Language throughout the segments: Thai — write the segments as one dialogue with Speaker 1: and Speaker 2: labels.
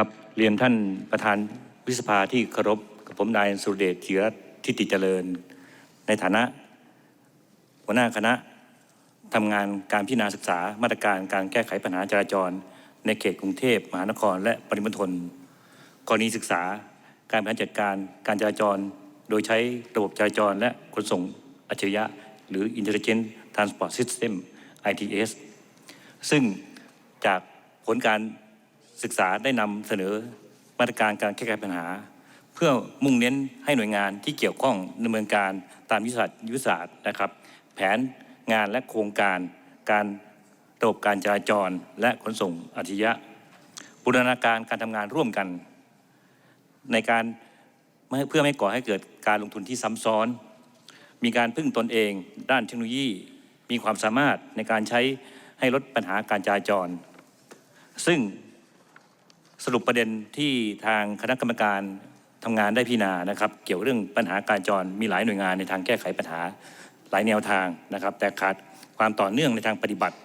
Speaker 1: ครับเรียนท่านประธานวิสภาที่เคารพกับผมนายสุรเดชธีรทิติเจริญ ในฐานะ หัวหน้าคณะทำงานการพิจารณาศึกษามาตรการการแก้ไขปัญหาจราจร ในเขตกรุงเทพมหานคร และปริมณฑลกรณีศึกษา การบริหารจัดการการจราจร โดยใช้ระบบจราจร และขนส่งอัจฉริยะ หรือ Intelligent Transport System ITS ซึ่งจากผลการ ศึกษาได้นำเสนอมาตรการการแก้ไขปัญหา เพื่อมุ่งเน้นให้หน่วยงานที่เกี่ยวข้องดำเนินการตามยุทธศาสตร์ยุทธศาสตร์นะครับ แผนงานและโครงการการระบบการจราจรและขนส่งอัจฉริยะบูรณาการการทำงานร่วมกัน ในการเพื่อไม่ก่อให้เกิดการลงทุนที่ซ้ำซ้อน มีการพึ่งตนเอง ด้านเทคโนโลยี มีความสามารถในการใช้ให้ลดปัญหาการจราจร ซึ่ง สรุปประเด็นที่ทางคณะกรรมการทำงานได้พิจารณานะครับ เกี่ยวเรื่องปัญหาการจรมีหลายหน่วยงานในทางแก้ไขปัญหาหลายแนวทางนะครับ แต่ขาดความต่อเนื่องในทางปฏิบัติ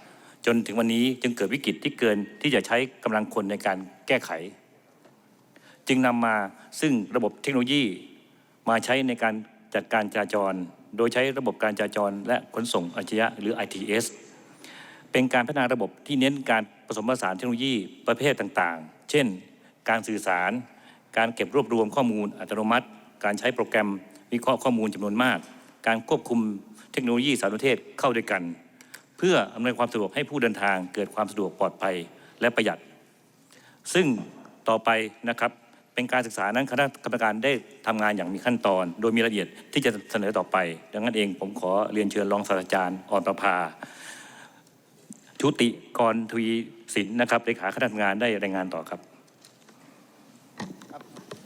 Speaker 1: จนถึงวันนี้จึงเกิดวิกฤตที่เกินที่จะใช้กำลังคนในการแก้ไข จึงนำมาซึ่งระบบเทคโนโลยีมาใช้ในการจัดการจราจร โดยใช้ระบบการจราจร และขนส่งอัจฉริยะหรือ ITS เป็นการพัฒนาระบบที่เน้นการผสมผสานเทคโนโลยีประเภทต่างๆ เช่น การสื่อสาร การเก็บรวบรวมข้อมูลอัตโนมัติ การใช้โปรแกรมวิเคราะห์ข้อมูลจำนวนมาก การควบคุมเทคโนโลยีสารสนเทศเข้าด้วยกัน เพื่ออำนวยความสะดวกให้ผู้เดินทางเกิดความสะดวกปลอดภัยและประหยัด ซึ่งต่อไปนะครับเป็นการศึกษานั้นคณะกรรมการได้ทำงานอย่างมีขั้นตอน โดยมีรายละเอียดที่จะเสนอต่อไป ดังนั้นเองผมขอเรียนเชิญรองศาสตราจารย์อ่อนประภา ชุติกรทวีสินนะครับเลขาคณะทำงานได้รายงานต่อครับ